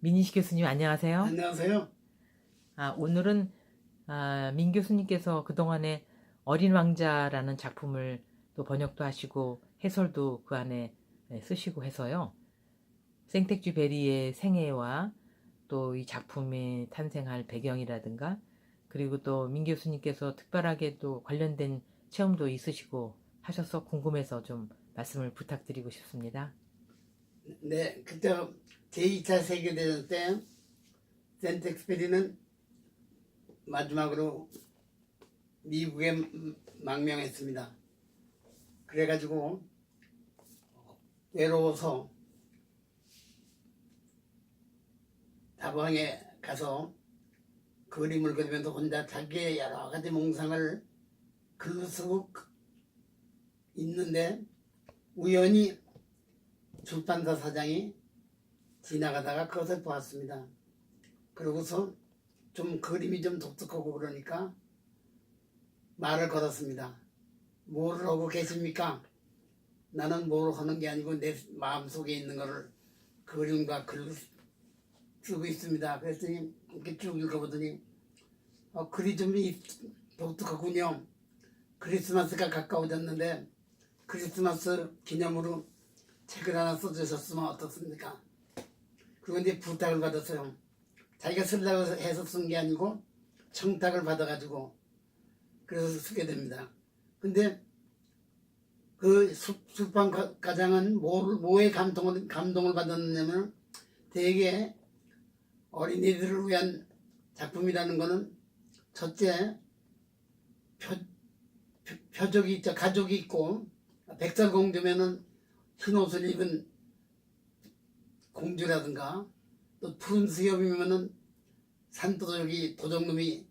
민희식 교수님 안녕하세요. 안녕하세요. 아, 오늘은 아, 민 교수님께서 그동안에 어린 왕자라는 작품을 또 번역도 하시고 해설도 그 안에 네, 쓰시고 해서요. 생택쥐 베리의 생애와 또 이 작품이 탄생할 배경이라든가 그리고 또 민 교수님께서 특별하게 또 관련된 체험도 있으시고 하셔서 궁금해서 좀 말씀을 부탁드리고 싶습니다. 네, 그때 제2차 세계대전 때 센텍스페리는 마지막으로 미국에 망명했습니다. 그래가지고 외로워서 다방에 가서 그림을 그리면서 혼자 자기의 여러 가지 몽상을 글로 쓰고 있는데 우연히 출판사 사장이 지나가다가 그것을 보았습니다. 그러고서 좀 그림이 좀 독특하고 그러니까 말을 걸었습니다. 뭐를 하고 계십니까? 나는 뭘 하는 게 아니고 내 마음속에 있는 거를 그림과 글로 쓰고 있습니다. 그랬더니 이렇게 쭉 읽어보더니 어, 글이 좀 이- 독특하군요. 크리스마스가 가까워졌는데 크리스마스 기념으로 책을 하나 써주셨으면 어떻습니까? 그리고 이제 부탁을 받았어요. 자기가 쓰려고 해서 쓴 게 아니고 청탁을 받아가지고 그래서 쓰게 됩니다. 근데 그 수- 출판 가- 가장은 뭐, 뭐에 감동을, 감동을 받았냐면 대개 어린이들을 위한 작품이라는 거는 첫째 표, 표, 표적이 있죠. 가족이 있고 백설공주면은 흰 옷을 입은 공주라든가 또 푸른 수염이면은 산도적이 도적놈이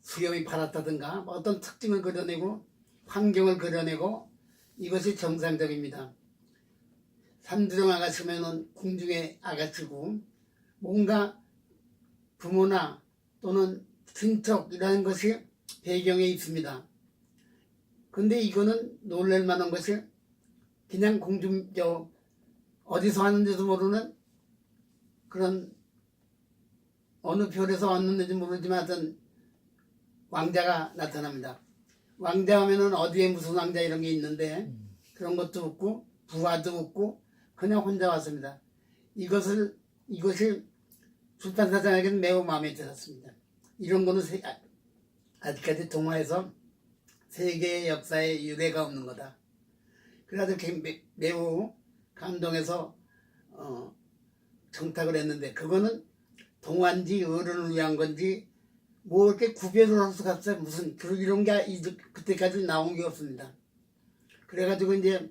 수염이 파랗다든가 뭐 어떤 특징을 그려내고 환경을 그려내고 이것이 정상적입니다. 산두령 아가씨면은 궁중의 아가씨고 뭔가 부모나 또는 친척이라는 것이 배경에 있습니다. 근데 이거는 놀랄 만한 것이 그냥 공중 저 어디서 왔는지도 모르는 그런 어느 별에서 왔는지 모르지만 하여튼 왕자가 나타납니다. 왕자 하면은 어디에 무슨 왕자 이런 게 있는데 그런 것도 없고 부하도 없고 그냥 혼자 왔습니다. 이것을 이것이 출판사장에게는 매우 마음에 들었습니다. 이런 거는 세- 아- 아직까지 동화에서 세계의 역사에 유례가 없는 거다. 매- 매우 감동해서 어, 청탁을 했는데 그거는 동화인지 어른을 위한 건지 뭐 이렇게 구별을 할 수가 없어요. 무슨 그 이런 게 이- 그때까지 나온 게 없습니다. 그래가지고 이제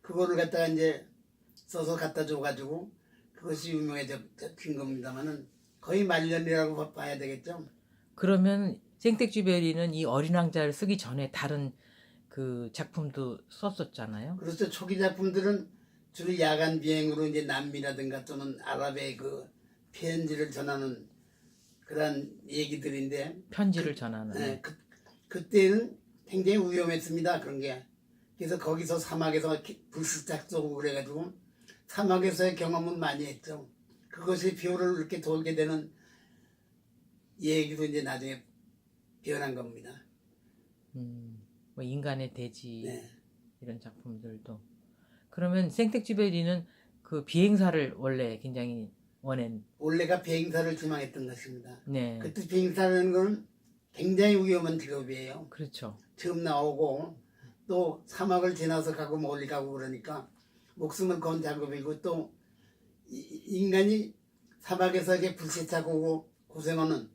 그거를 갖다가 이제 써서 갖다 줘가지고 그것이 유명해진 겁니다만은 거의 말년이라고 봐야 되겠죠. 그러면 생택쥐베리는 이 어린 왕자를 쓰기 전에 다른 그 작품도 썼었잖아요. 그렇죠. 초기 작품들은 주로 야간 비행으로 이제 남미라든가 또는 아랍의 그 편지를 전하는 그런 얘기들인데 편지를 전하는. 네, 그, 그때는 굉장히 위험했습니다. 그런 게. 그래서 거기서 사막에서 불시착 쏘고 그래가지고 사막에서의 경험은 많이 했죠. 그것이 비오를 이렇게 돌게 되는 얘기도 이제 나중에 변한 겁니다. 음, 뭐 인간의 대지 네. 이런 작품들도. 그러면 생택쥐베리는 그 비행사를 원래 굉장히 원한. 원래가 비행사를 지망했던 것입니다. 네, 그때 비행사라는 건 굉장히 위험한 직업이에요. 그렇죠. 처음 나오고 또 사막을 지나서 가고 멀리 가고 그러니까 목숨을 건 작업이고 또 이- 인간이 사막에서 이렇게 불시착하고 고생하는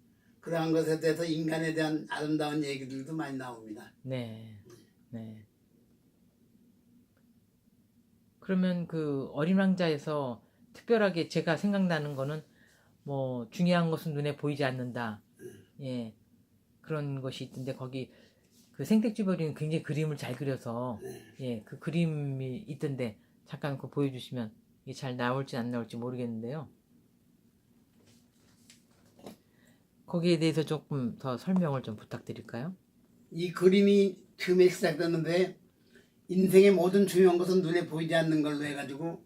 그러한 것에 대해서 인간에 대한 아름다운 얘기들도 많이 나옵니다. 네, 네. 그러면 그 어린 왕자에서 특별하게 제가 생각나는 거는 뭐 중요한 것은 눈에 보이지 않는다. 예. 그런 것이 있던데 거기 그 생택쥐버리는 굉장히 그림을 잘 그려서 네. 예, 그 그림이 있던데 잠깐 그거 보여주시면 이게 잘 나올지 안 나올지 모르겠는데요. 거기에 대해서 조금 더 설명을 좀 부탁드릴까요? 이 그림이 처음에 시작됐는데 인생의 모든 중요한 것은 눈에 보이지 않는 걸로 해가지고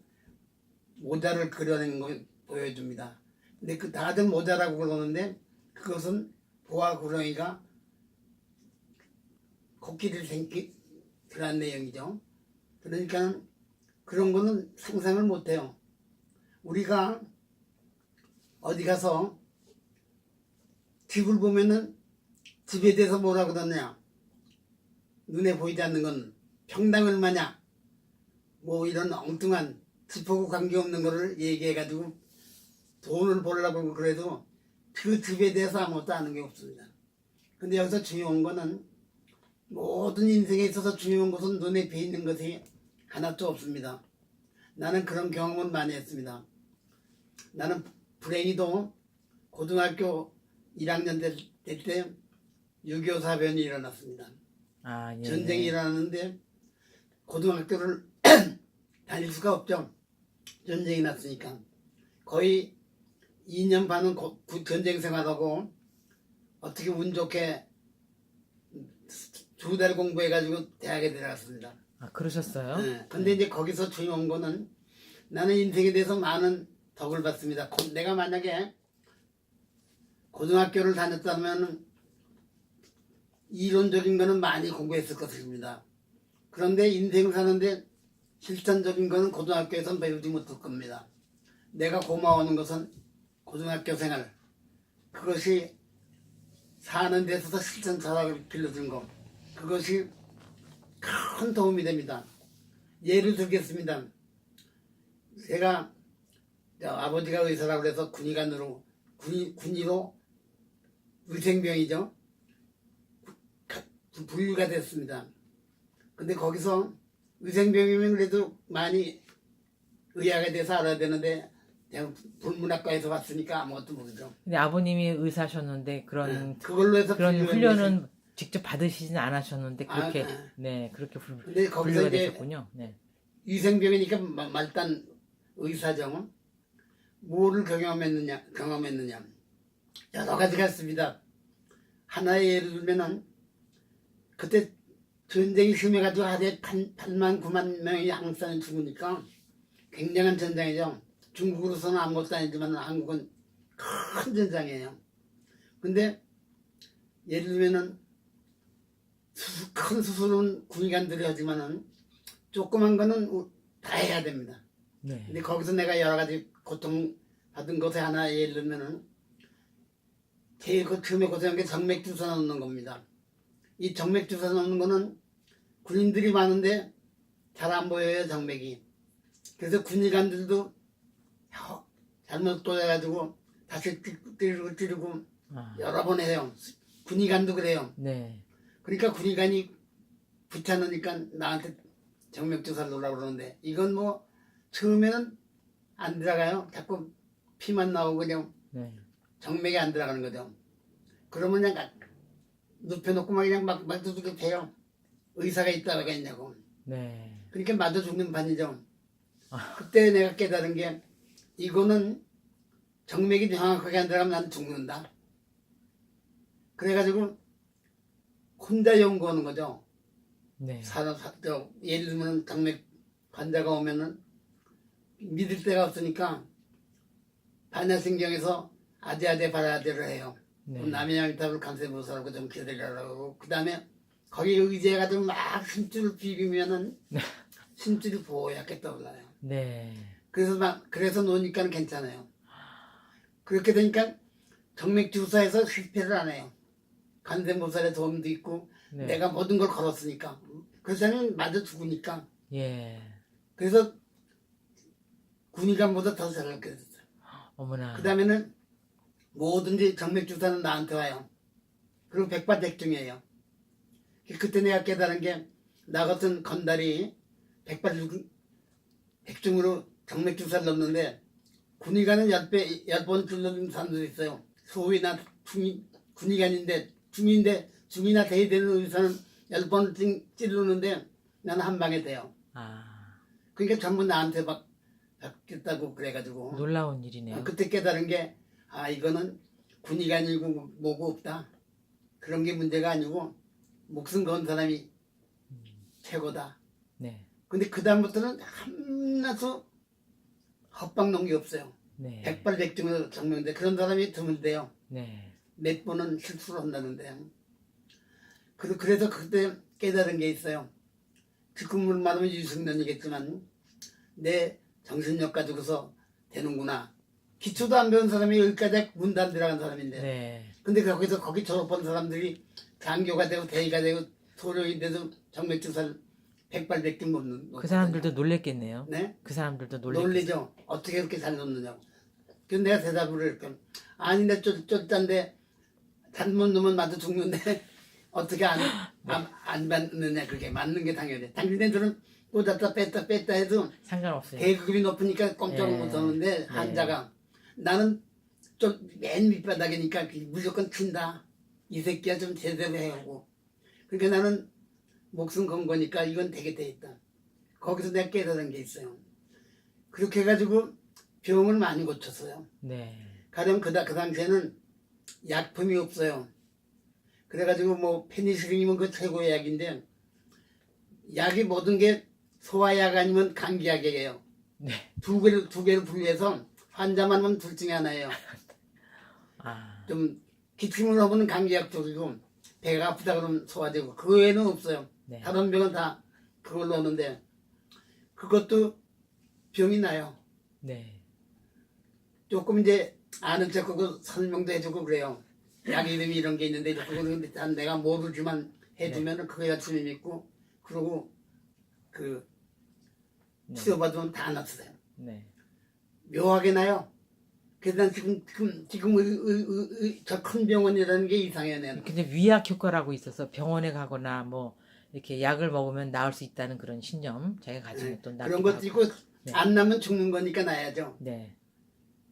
모자를 그려낸 거 보여줍니다. 근데 그 다들 모자라고 그러는데 그것은 보아 구렁이가 코끼리를 생기 그런 내용이죠. 그러니까 그런 거는 상상을 못해요. 우리가 어디 가서 집을 보면은 집에 대해서 뭐라 그러냐 눈에 보이지 않는 건 평당 얼마냐 뭐 이런 엉뚱한 집하고 관계없는 거를 얘기해가지고 돈을 벌려고 그래도 그 집에 대해서 아무것도 아는 게 없습니다. 근데 여기서 중요한 거는 모든 인생에 있어서 중요한 것은 눈에 비있는 것이 하나도 없습니다. 나는 그런 경험을 많이 했습니다. 나는 불행히도 고등학교 1학년 될때6.25 사변이 일어났습니다. 아, 예. 전쟁이 일어났는데 고등학교를 다닐 수가 없죠. 전쟁이 났으니까. 거의 2년 반은 고- 구- 전쟁 생활하고 어떻게 운 좋게 두 달 공부해가지고 대학에 들어갔습니다. 아, 그러셨어요? 네. 근데 이제 거기서 중요한 거는 나는 인생에 대해서 많은 덕을 받습니다. 고- 내가 만약에 고등학교를 다녔다면 이론적인 거는 많이 공부했을 것입니다. 그런데 인생 사는데 실천적인 거는 고등학교에서 배우지 못할 겁니다. 내가 고마워하는 것은 고등학교 생활 그것이 사는 데 있어서 실천 철학을 길러준 거 그것이 큰 도움이 됩니다. 예를 들겠습니다. 제가 저 아버지가 의사라고 해서 군의관으로 군의, 군의로 위생병이죠. 가- 분류가 됐습니다. 근데 거기서 위생병이면 그래도 많이 의학에 대해서 알아야 되는데 제가 불문학과에서 왔으니까 아무것도 모르죠. 근데 아버님이 의사셨는데 그런 네, 그걸로 해서 그런 훈련은 직접 받으시진 않으셨는데 아, 그렇게 아. 네 그렇게 불, 근데 거기서 되셨군요. 네. 위생병이니까 마- 말단 의사죠. 뭐를 경험했느냐, 경험했느냐. 여러 가지가 있습니다. 하나의 예를 들면은, 그때 전쟁이 심해가지고 하루에 8만, 9만 명이 한국 사람이 죽으니까 굉장한 전장이죠. 중국으로서는 아무것도 아니지만 한국은 큰 전장이에요. 근데 예를 들면은 수술- 큰 수술은 군의관들이 하지만은 조그만 거는 우- 다 해야 됩니다. 네. 근데 거기서 내가 여러 가지 고통 받은 것에 하나 예를 들면은 제일 그 처음에 고생한 게 정맥 주사 넣는 겁니다. 이 정맥 주사 넣는 거는 군인들이 많은데 잘 안 보여요 정맥이. 그래서 군의관들도 혀- 잘못 꽂아가지고 다시 찌- 찌르고 찌르고 아, 여러 번 해요. 군의관도 그래요. 네. 그러니까 군의관이 귀찮으니까 나한테 정맥 주사를 놓으라고 그러는데 이건 뭐 처음에는 안 들어가요. 자꾸 피만 나오고 그냥 네. 정맥이 안 들어가는 거죠. 그러면 그냥 가- 눕혀놓고 막 그냥 막, 막 두둑이 패요. 의사가 있다가 있냐고. 네. 그러니까 맞아 죽는 판이죠. 아. 그때 내가 깨달은 게 이거는 정맥이 정확하게 안 들어가면 난 죽는다. 그래가지고 혼자 연구하는 거죠. 네. 사람, 사, 저, 예를 들면 정맥 환자가 오면은 믿을 데가 없으니까 반야신경에서 아재아재 바라아재를 해요. 네. 남해양탑을 감세보살하고 좀 기다리라고 그 다음에 거기 의지해가지고 막 심줄을 비비면은 네. 심줄이 보얗게 떠올라요. 네. 그래서 막 그래서 노니까 괜찮아요. 그렇게 되니까 정맥 주사에서 실패를 안 해요. 간세보살의 도움도 있고 네. 내가 모든 걸 걸었으니까 그렇다면 맞아 죽으니까 예. 그래서 군의관보다 더 잘하게 됐어요. 어머나. 그 다음에는 뭐든지 정맥 주사는 나한테 와요. 그리고 백발백중이에요. 그때 내가 깨달은 게 나 같은 건달이 백발백중으로 정맥 주사를 넣는데 군의관은 열배 열번 찔러준 사람도 있어요. 소위나 중위 군의관인데 중인데 중이나 돼야 되는 의사는 열 번 찌르는데 나는 한 방에 돼요. 아, 그러니까 전부 나한테 막 받겠다고 그래가지고 놀라운 일이네요. 아, 그때 깨달은 게, 아, 이거는 군의관이고 뭐고 없다. 그런 게 문제가 아니고, 목숨 건 사람이 최고다. 네. 근데 그 다음부터는 한나도 헛방 놓은 게 없어요. 네. 백발백중으로 정명돼 그런 사람이 드문데요. 네. 몇 번은 실수를 한다는데. 그래- 그래서 그때 깨달은 게 있어요. 직급을 말하면 유승년이겠지만 내 정신력 가지고서 되는구나. 기초도 안 배운 사람이 여기까지 문단 들어간 사람인데. 네. 근데 거기서 거기 졸업한 사람들이 장교가 되고 대위가 되고 소령이 돼도 정맥주사를 백발백중 놓는. 그 사람들도 놀랬겠네요. 네? 그 사람들도 놀랬. 놀리죠. 어떻게 그렇게 잘 놓느냐고. 그래서 내가 대답을 이렇게 아니 내 쫄, 쫄짠데 잘못 놓으면 나도 죽는데 어떻게 안, 안, 안 맞느냐 그게 맞는 게 당연해. 당신네들은 꽂았다 뺐다 뺐다 해도 상관없어요. 계급이 높으니까 꼼짝을 네. 못하는데 네. 한자가 나는 좀 맨 밑바닥이니까 무조건 튄다. 이 새끼야 좀 제대로 해오고. 그러니까 나는 목숨 건 거니까 이건 되게 돼 있다. 거기서 내가 깨달은 게 있어요. 그렇게 해가지고 병을 많이 고쳤어요. 네. 가령 그, 다- 그 당시에는 약품이 없어요. 그래가지고 뭐 페니실린이면 그 최고의 약인데 약이 모든 게 소화약 아니면 감기약이에요. 네. 두 개를 두 개를 분리해서 환자만 하면 둘 중에 하나예요. 아. 좀 기침을 하면 감기약 쪽이고 배가 아프다 그러면 소화되고 그 외에는 없어요. 네. 다른 병은 다 그걸로 오는데 그것도 병이 나요. 네. 조금 이제 아는 척하고 설명도 해주고 그래요. 약 이름이 이런 게 있는데 이렇게 그러는데 난 내가 모르지만 해주면은 그거야 주님 믿고 그러고 그 네. 치료받으면 다 낫어요. 네. 묘하게 나요. 그래서 난 지금 지금 지금 저 큰 병원이라는 게 이상해요. 내는. 근데 위약 효과라고 있어서 병원에 가거나 뭐 이렇게 약을 먹으면 나을 수 있다는 그런 신념 자기가 가지고 네, 또 그런 것도 있고 네. 안 나면 죽는 거니까 나야죠. 네.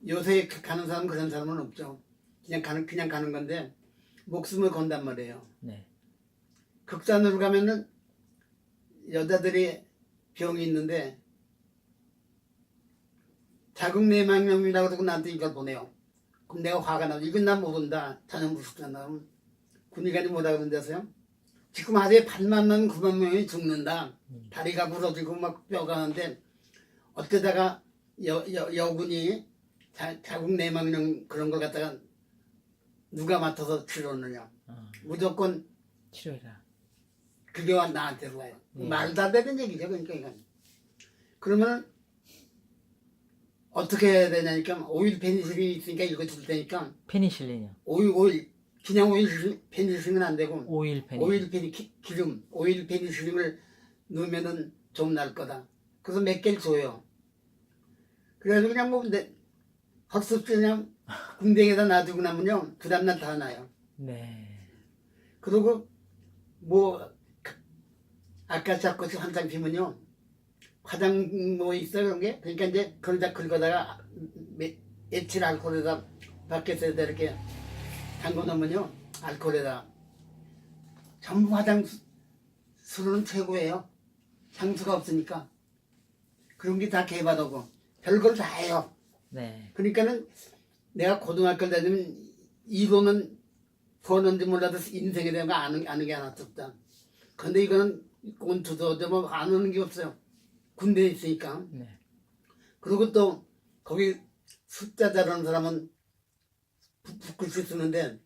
요새 그 가는 사람 그런 사람은 없죠. 그냥 가는 그냥 가는 건데 목숨을 건단 말이에요. 네. 극산으로 가면은 여자들이 병이 있는데 자궁 내막염이라고 그러고 나한테 이걸 보내요. 그럼 내가 화가 나고 이건 난 모른다. 전혀 무섭잖아. 군의관이 뭐라 그러는데서요? 지금 하루에 8만 명, 9만 명이 죽는다. 다리가 부러지고 막 뼈가 하는데 어쩌다가 여, 여, 여군이 자, 자궁 내막염 그런 걸 갖다가 누가 맡아서 치료하느냐. 어, 무조건 치료해라. 그게 와 나한테로 와요. 네. 말도 안 되는 얘기죠. 그러니까 이건. 그러면 어떻게 해야 되냐니까 오일 페니실린이 있으니까 이거 줄 테니까 페니실린이요. 오일 오일 그냥 오일 페니실린은 안 되고 오일 페니실린. 오일 페니 기- 기름 오일 페니실린을 넣으면은 좀 날 거다. 그래서 몇 개를 줘요. 그래서 그냥 뭐 내, 헛수없이 그냥 궁뎅이에다 놔두고 나면요 그 다음날 다 나요. 네. 그리고 뭐 아까 자꾸 한장 피면요 화장 뭐 있어 그런 게 그러니까 이제 그걸 다 긁어다가 매- 에틸 알코올에다 밖에서 이렇게 담궈 놓으면요 알코올에다 전부 화장술은 최고예요 향수가 없으니까 그런 게 다 개발하고 별걸 다 해요 네. 그러니까는 내가 고등학교 다니면 이론은 보는지 몰라도 인생에 대한 거 아는, 아는 게 하나 없다. 근데 이거는 꼰투도 뭐 아는 게 없어요. 군대에 있으니까. 네. 그리고 또 거기 숫자 잘하는 사람은 부- 붓글씨 쓰는데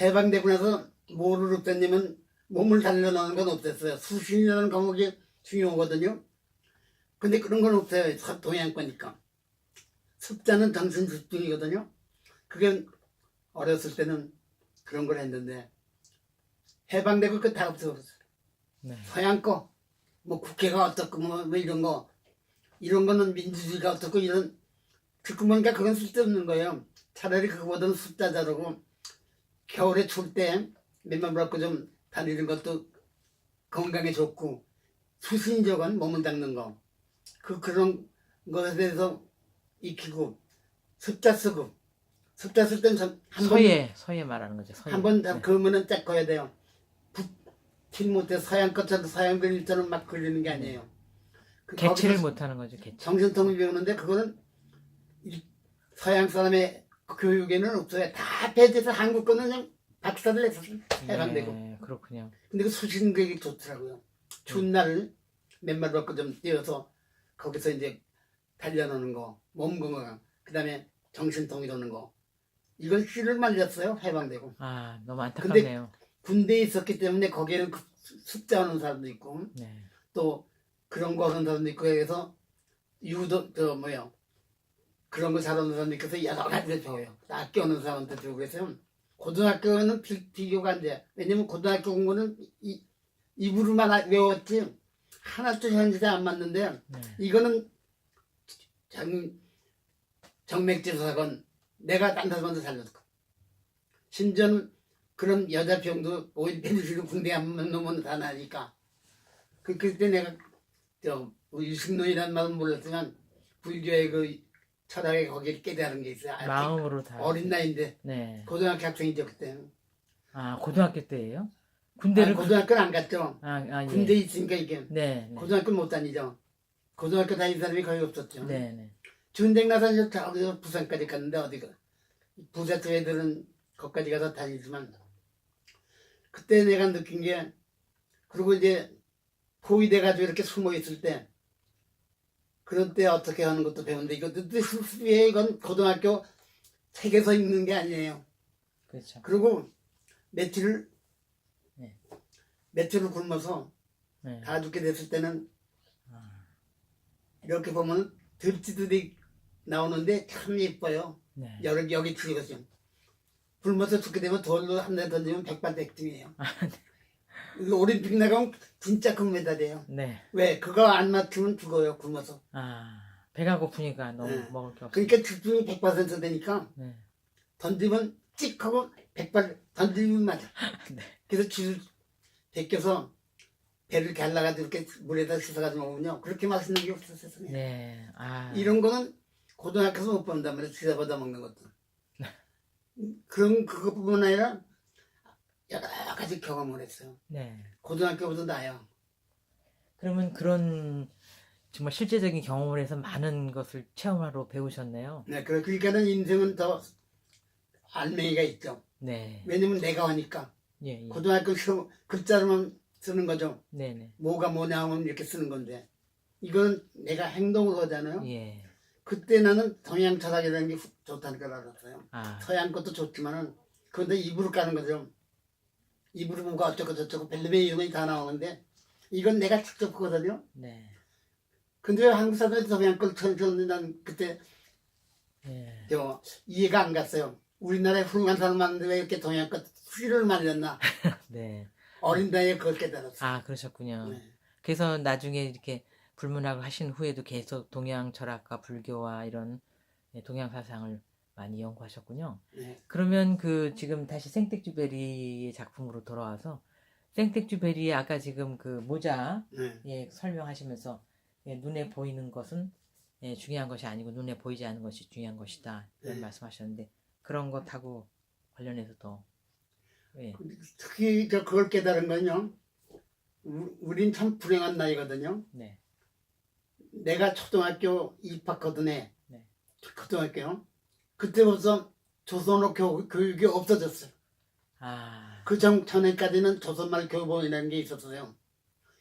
해방되고 나서 뭐를 없앴냐면 몸을 달려나는 건 없앴어요. 수신이라는 과목이 중요하거든요. 근데 그런 건 없어요. 서- 동양권이니까. 숫자는 정신 집중이거든요. 그게 어렸을 때는 그런 걸 했는데 해방되고 그다 없어졌어요. 네. 서양 거, 뭐 국회가 어떻고 뭐, 뭐 이런 거, 이런 거는 민주주의가 어떻고 이런 듣고 보니까 그건 쓸데없는 거예요. 차라리 그거보다는 숫자 자르고 겨울에 추울 때 맨만 불었고 좀 다니는 것도 건강에 좋고 수신적은 몸을 닦는 거, 그 그런 것에 대해서 익히고 숫자 쓰고 숫자 쓸 때는 한번 서예 서예 말하는 거죠. 서예. 한번 네. 그러면은 딱 꺼야 돼요. 붙지 못해 서양 것처럼 서양 그림처럼 막 그리는 게 아니에요. 그 개체를 거기서 못 하는 거죠. 개체. 정신통을 배우는데 그거는 이 서양 사람의 교육에는 없어요. 다 배제해서 한국 거는 그냥 박사를 했었어요. 해방되고. 네, 그렇군요. 근데 그 수신객이 좋더라고요. 추운 날 맨발 벗고 좀 뛰어서 거기서 이제 달려노는 거, 몸 건강. 그 다음에 정신통이 도는 거. 이걸 씨를 말렸어요. 해방되고. 아, 너무 안타깝네요. 군대에 있었기 때문에 거기에는 그 숫자 하는 사람도 있고 네. 또 그런 거 하는 사람도 있고 해서 유도 저 뭐야 그런 거 잘하는 사람도 있고 해서 여러 가지를 배워요. 학교 오는 사람한테 배우고 그래서 고등학교는 비, 비교가 안 돼. 왜냐면 고등학교 공부는 이, 입으로만 아- 외웠지 하나도 현실에 안 맞는데 네. 이거는 정, 정맥제 사건 내가 딴 사람한테 살렸고 심지어는 그런 여자 병도 오일 페니실린 군대 안 넣으면 다 나니까 그, 그때 내가 저 유식론이라는 말은 몰랐지만 불교의 그 철학에 거기에 깨달은 게 있어요 아직 마음으로 다. 어린 나이인데 네. 고등학교 학생이죠 그때 아, 고등학교 때예요? 아, 군대를 고등학교는 안 갔죠 아, 아, 예. 군대 있으니까 이게 네. 네. 고등학교 못 다니죠 고등학교 다니는 사람이 거의 없었죠 네, 네. 전쟁 나서 저기서 부산까지 갔는데 어디가 부사 쪽 애들은 거기까지 가서 다니지만 그때 내가 느낀 게 그리고 이제 포위돼 가지고 이렇게 숨어 있을 때 그런 때 어떻게 하는 것도 배우는데 이것도 수수에 이건 고등학교 책에서 읽는 게 아니에요. 그렇죠. 그리고 며칠 네. 며칠을 굶어서 네. 다 죽게 됐을 때는 아, 이렇게 보면 듭지들이 나오는데 참 예뻐요. 네. 여기 여기 지거죠. 굶어서 죽게 되면 돌로 한 대 던지면 백발백중이에요. 아, 올림픽 나가면 진짜 금메달이에요. 네. 왜? 그거 안 맞추면 죽어요. 굶어서. 아, 배가 고프니까 너무 네. 먹을 게 없어. 그러니까 집중이 100% 되니까 네. 던지면 찍 하고 백발 던지면 맞아. 네. 그래서 줄 벗겨서 배를 갈라가지고 이렇게 물에다 씻어가지고 먹으면요. 그렇게 맛있는 게 없어 세상에. 네. 아. 이런 거는 고등학교에서 못 본단 말이에요. 지자보다 먹는 것도. 그런 그것뿐만 아니라 여러 가지 경험을 했어요. 네. 고등학교보다 나아요. 그러면 그런 정말 실제적인 경험을 해서 많은 것을 체험하러 배우셨네요. 네, 그- 그러니까는 인생은 더 알맹이가 있죠. 네. 왜냐면 내가 하니까 예, 예. 고등학교 시험 글자로만 쓰는 거죠. 네, 네. 뭐가 뭐냐 하면 이렇게 쓰는 건데 이건 내가 행동으로 하잖아요. 예. 그때 나는 동양 철학이라는 게걸 알았어요. 아, 서양 것도 좋지만은 그런데 입으로 까는 거죠. 입으로 뭔가 어쩌고 저쩌고 벨벳 이름이 다 나오는데 이건 내가 직접 하거든요. 네. 근데 왜 한국 사람들이 동양 걸 쳐줬는데 난 그때 예. 저 이해가 안 갔어요. 우리나라에 훌륭한 사람 많은데 왜 이렇게 동양 것 수리를 말렸나 네. 어린 나이에 그걸 깨달았어요. 아, 그러셨군요. 네. 그래서 나중에 이렇게 불문학을 하신 후에도 계속 동양 철학과 불교와 이런 예, 동양 사상을 많이 연구하셨군요. 네. 그러면 그 지금 다시 생텍쥐베리의 작품으로 돌아와서 생텍쥐베리의 아까 지금 그 모자 네. 예, 설명하시면서 예, 눈에 보이는 것은 예, 중요한 것이 아니고 눈에 보이지 않는 것이 중요한 것이다 이런 네. 말씀하셨는데 그런 것하고 관련해서 더 예, 특히 저 그걸 깨달은 건요. 우- 우린 참 불행한 나이거든요. 네, 내가 초등학교 입학하던 해, 네. 초등학교요. 그때부터 조선어 교, 교육이 없어졌어요. 아, 그 전, 전에까지는 조선말 교본이라는 게 있었어요.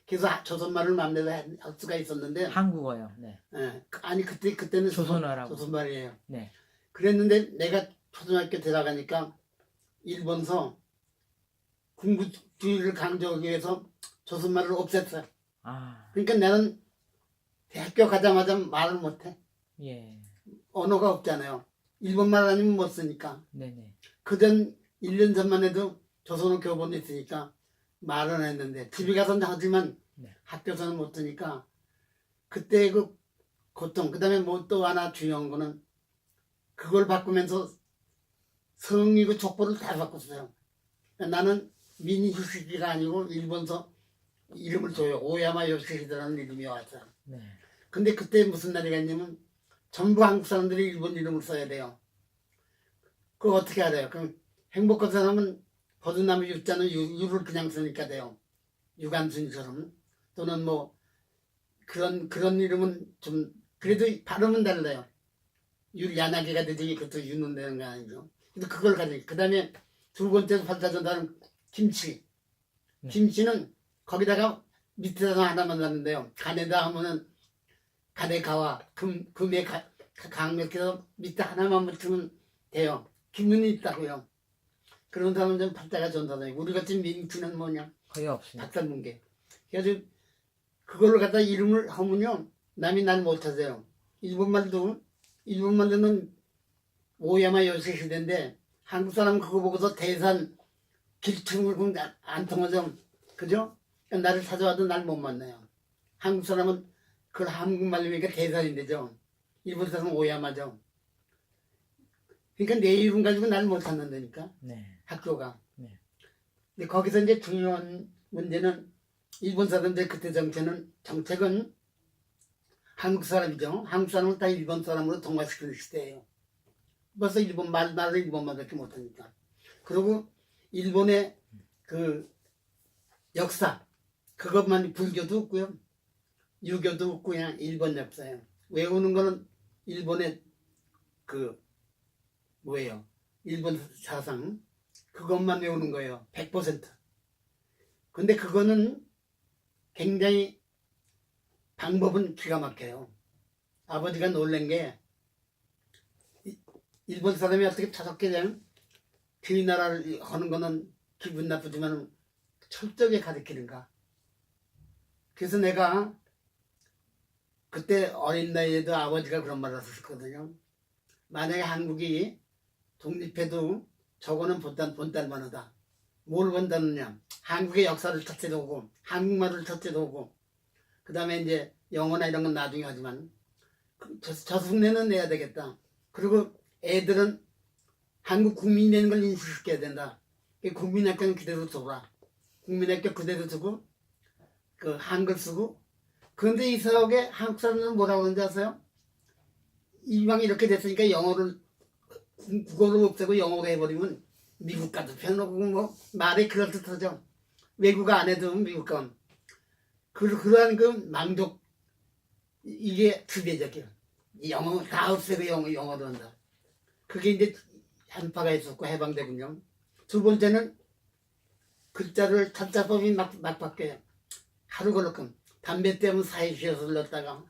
그래서 아- 조선말을 마음대로 할 수가 있었는데, 한국어요. 네, 예, 그- 아니 그때 그때는 조선어라고. 조선말이에요. 네, 그랬는데 내가 초등학교 들어가니까 일본서 군국주의를 강조하기 위해서 조선말을 없앴어요. 아, 그러니까 나는 대학교 가자마자 말을 못해. 예, 언어가 없잖아요. 일본말 아니면 못 쓰니까. 네, 네, 그전 1년 전만 해도 조선어 교본이 있으니까 말은 했는데 집에 가서는 하지만 네. 학교에서는 못 쓰니까 그때 그 고통 그 다음에 뭐 또 하나 중요한 거는 그걸 바꾸면서 성이고 족보를 다 바꿨어요. 나는 미니히스기가 아니고 일본서 이름을 줘요. 오야마 요시히드라는 이름이 왔어요. 네, 근데 그때 무슨 날이 갔냐면 전부 한국 사람들이 일본 이름을 써야 돼요. 그거 어떻게 알아요? 그럼 행복한 사람은 버드나무 유자는 유, 유를 그냥 쓰니까 돼요. 유관순처럼 또는 뭐 그런 그런 이름은 좀 그래도 발음은 달라요. 유 야나기가 되지 그것도 유는 되는 거 아니죠. 근데 그걸 가지고 그 다음에 두 번째 발자전다는 김치. 네. 김치는 거기다가 밑에다가 하나만 놨는데요. 간에다 하면은 간의 가와 금 금의 가, 강력해서 밑에 하나만 붙으면 돼요. 기운이 있다고요. 그런 사람은 좀 박자가 전다다. 우리 같은 민주는 뭐냐? 거의 없습니다. 박자 문게. 그래서 그걸로 갖다 이름을 하면요. 남이 날 못하세요. 일본말도 일본말로는 오야마 요새 시대인데 한국 사람 그거 보고서 대산 길쭉을 보면 안- 안 통하죠. 그죠? 나를 찾아와도 날 못 만나요. 한국 사람은 그걸 한국말로 하니까 대산인데죠. 일본 사람은 오야마죠. 그러니까 내 이름 가지고 날못 찾는다니까. 네. 학교가. 네. 근데 거기서 이제 중요한 문제는 일본 사람들 그때 정책은 정책은 한국 사람이죠. 한국 사람을 다 일본 사람으로 동화시키는 시대예요. 벌써 일본 말 말을 일본말밖에 못하니까. 그리고 일본의 그 역사 그것만 불교도 없고요. 유교도 없고 그냥 일본 역사예요. 외우는 거는 일본의 그 뭐예요? 일본 사상 그것만 외우는 거예요. 100%. 근데 그거는 굉장히 방법은 기가 막혀요. 아버지가 놀란 게 이- 일본 사람이 어떻게 저렇게 그냥 저희 나라를 하는 거는 기분 나쁘지만 철저하게 가르치는가. 그래서 내가 그때 어린 나이에도 아버지가 그런 말을 하셨거든요. 만약에 한국이 독립해도 저거는 본단, 본딸만 하다. 뭘 본다느냐. 한국의 역사를 첫째로 오고, 한국말을 첫째로 오고, 그 다음에 이제 영어나 이런 건 나중에 하지만, 그 저, 저 숙내는 내야 되겠다. 그리고 애들은 한국 국민이 되는 걸 인식시켜야 된다. 그 국민학교는 그대로 둬라. 국민학교 그대로 두고, 그 한글 쓰고, 그런데 이 사역에 한국 사람들은 뭐라고 하는지 아세요? 이방이 이렇게 됐으니까 영어를 국어로 없애고 영어로 해버리면 미국 가도 편하고 뭐 말이 그럴듯하죠. 외국 안 해도 미국 가. 그, 그러한 그 이- 이게 주배적이야. 영어 다 없애고 영어, 영어로 한다. 그게 이제 한파가 있었고 해방되군요. 두 번째는 글자를 찾자법이 막, 막 바뀌어요. 하루 그렇게 담배 때문에 사이시에서 넣었다가